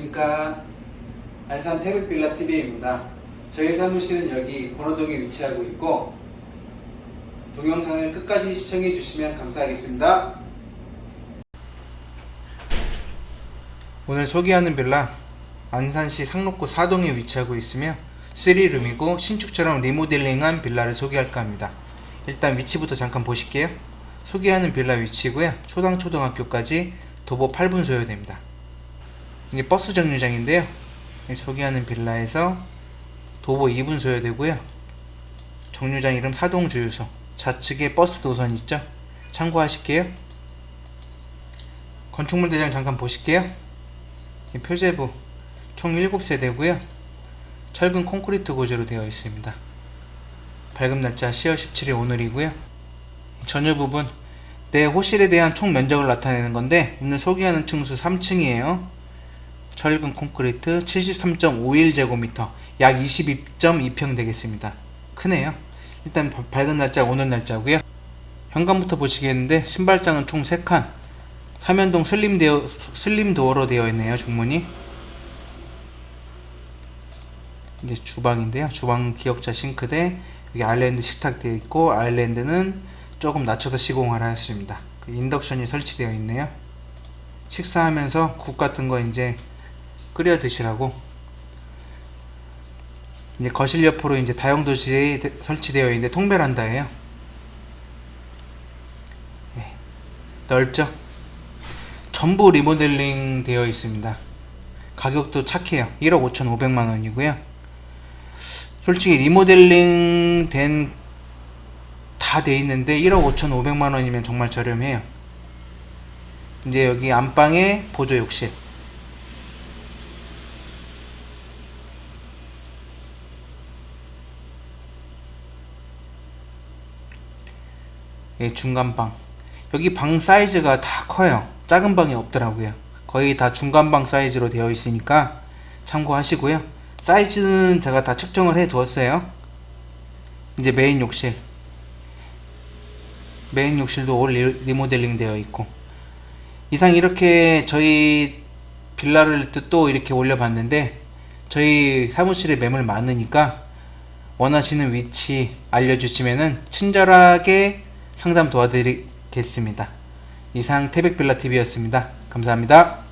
안녕하세요. 태백빌라 TV입니다. 저희 사무실은 여기 번호동에 위치하고 있고 동영상을 끝까지 시청해 주시면 감사하겠습니다. 오늘 소개하는 빌라 안산시 상록구 사동에 위치하고 있으며 3룸이고 신축처럼 리모델링한 빌라를 소개할까 합니다. 일단 위치부터 잠깐 보실게요. 소개하는 빌라 위치고요. 초당 초등학교까지 도보 8분 소요됩니다. 이게 버스 정류장인데요. 이 소개하는 빌라에서 도보 2분 소요되고요. 정류장 이름 사동 주유소. 좌측에 버스 노선 있죠? 참고하실게요. 건축물 대장 잠깐 보실게요. 이 표제부 총 7세대고요. 철근 콘크리트 고지로 되어 있습니다. 발급 날짜 10월 17일 오늘이고요. 전유 부분 내 호실에 대한 총 면적을 나타내는 건데 오늘 소개하는 층수 3층이에요. 철근 콘크리트 73.51제곱미터 약 22.2평 되겠습니다. 크네요. 일단 바- 밝은 날짜 오늘 날짜고요. 현관부터 보시겠는데 신발장은 총 3칸. 삼연동 슬림 되어 슬림 도어로 되어 있네요. 중문이. 이제 주방인데요. 주방 기역자 싱크대 여기 아일랜드 식탁 되어 있고 아일랜드는 조금 낮춰서 시공을 하였습니다. 그 인덕션이 설치되어 있네요. 식사하면서 국 같은 거 이제 끓여 드시라고 이제 거실 옆으로 이제 다용도실이 대- 설치되어 있는데 통베란다예요. 네, 넓죠? 전부 리모델링 되어 있습니다. 가격도 착해요. 1억 5,500만 원이고요. 솔직히 리모델링 된 다 돼 있는데 1억 5,500만 원이면 정말 저렴해요. 이제 여기 안방에 보조 욕실. 예, 중간방. 여기 방 사이즈가 다 커요. 작은 방이 없더라고요. 거의 다 중간방 사이즈로 되어 있으니까 참고하시고요. 사이즈는 제가 다 측정을 해 두었어요. 이제 메인 욕실. 메인 욕실도 올 리- 리모델링 되어 있고. 이상 이렇게 저희 빌라를 또- 또 이렇게 올려봤는데 저희 사무실에 매물 많으니까 원하시는 위치 알려주시면은 친절하게 상담 도와드리겠습니다. 이상 태백빌라TV였습니다. 감사합니다.